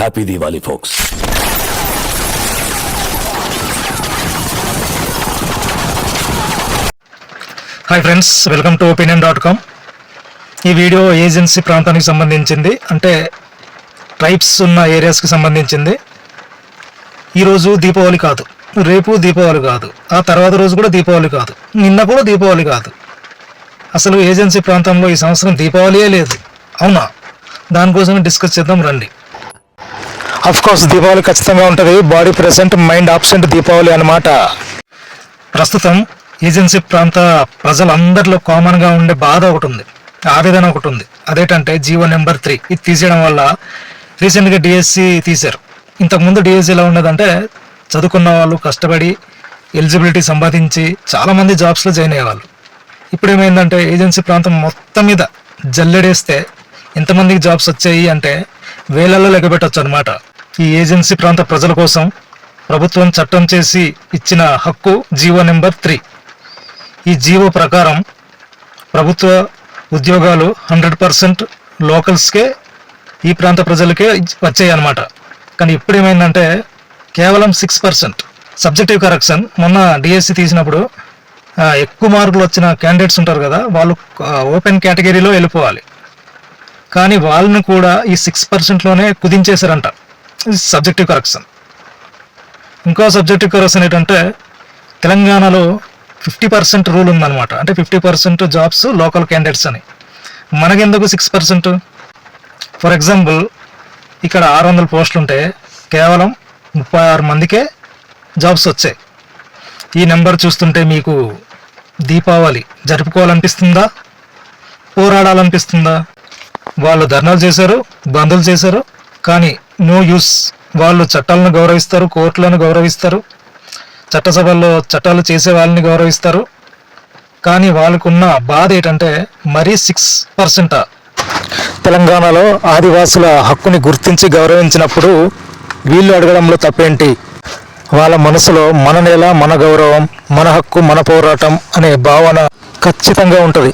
Happy Diwali folks hi friends welcome to opinion dot com ఈ video agency ప్రాంతానికి సంబంధించింది. అంటే ట్రైబ్స్ ఉన్న ఏరియాస్కి సంబంధించింది. ఈరోజు దీపావళి కాదు. రేపు దీపావళి కాదు. ఆ తర్వాత రోజు కూడా దీపావళి కాదు. నిన్న కూడా దీపావళి కాదు. అసలు ఏజెన్సీ ప్రాంతంలో ఈ సంవత్సరం దీపావళియే లేదు. అవునా? దానికోసమే డిస్కస్ చేద్దాం రండి. అఫ్ కోర్స్ దీపావళి ఖచ్చితంగా ఉంటుంది. Body present mind absent Deepavali అన్నమాట. ప్రస్తుతం ఏజెన్సీ ప్రాంత ప్రజలందరిలో కామన్గా ఉండే బాధ ఒకటి ఉంది ఆవేదన ఒకటి ఉంది అదేంటంటే జీవో నెంబర్ త్రీ. ఇది తీసేయడం వల్ల రీసెంట్గా డిఎస్సి తీశారు. ఇంతకుముందు డిఎస్సి ఎలా ఉండదంటే చదువుకున్న వాళ్ళు కష్టపడి ఎలిజిబిలిటీ సంపాదించి చాలామంది జాబ్స్లో జాయిన్ అయ్యేవాళ్ళు. ఇప్పుడు ఏమైందంటే ఏజెన్సీ ప్రాంతం మొత్తం మీద జల్లెడేస్తే ఎంతమందికి జాబ్స్ వచ్చాయి అంటే వేలల్లో లెక్క అనమాట ఈ ఏజెన్సీ ప్రాంత ప్రజల కోసం ప్రభుత్వం చట్టం చేసి ఇచ్చిన హక్కు జీవో నెంబర్ త్రీ. ఈ జీవో ప్రకారం ప్రభుత్వ ఉద్యోగాలు హండ్రెడ్ పర్సెంట్ లోకల్స్కే ఈ ప్రాంత ప్రజలకే వచ్చాయి అనమాట కానీ ఇప్పుడు ఏమైందంటే కేవలం సిక్స్ పర్సెంట్. Subjective correction. మొన్న డిఎస్సి తీసినప్పుడు ఎక్కువ మార్కులు వచ్చిన క్యాండిడేట్స్ ఉంటారు కదా వాళ్ళు ఓపెన్ కేటగిరీలో వెళ్ళిపోవాలి. కానీ వాళ్ళని కూడా ఈ సిక్స్ పర్సెంట్లోనే కుదించేశారంట. సబ్జెక్టివ్ కరెక్షన్ ఇంకో సబ్జెక్టివ్ కరెక్షన్ ఏంటంటే తెలంగాణలో ఫిఫ్టీ పర్సెంట్ రూల్ ఉందన్నమాట. అంటే fifty percent jobs local candidates అని. మనకెందుకు సిక్స్ పర్సెంట్ ఫర్ ఎగ్జాంపుల్ ఇక్కడ ఆరు వందల పోస్టులు ఉంటే కేవలం ముప్పై ఆరు మందికే జాబ్స్ వచ్చాయి. ఈ నెంబర్ చూస్తుంటే మీకు దీపావళి జరుపుకోవాలనిపిస్తుందా? పోరాడాలనిపిస్తుందా? వాళ్ళు ధర్నాలు చేశారు బంధులు చేశారు కానీ నో యూస్. వాళ్ళు చట్టాలను గౌరవిస్తారు కోర్టులను గౌరవిస్తారు చట్టసభల్లో చట్టాలు చేసే వాళ్ళని గౌరవిస్తారు. కానీ వాళ్ళకున్న బాధ ఏంటంటే మరీ సిక్స్ పర్సెంట్ తెలంగాణలో ఆదివాసుల హక్కుని గుర్తించి గౌరవించినప్పుడు వీళ్ళు అడగడంలో తప్పేంటి? వాళ్ళ మనసులో మన నేల మన గౌరవం మన హక్కు మన పోరాటం అనే భావన ఖచ్చితంగా ఉంటుంది.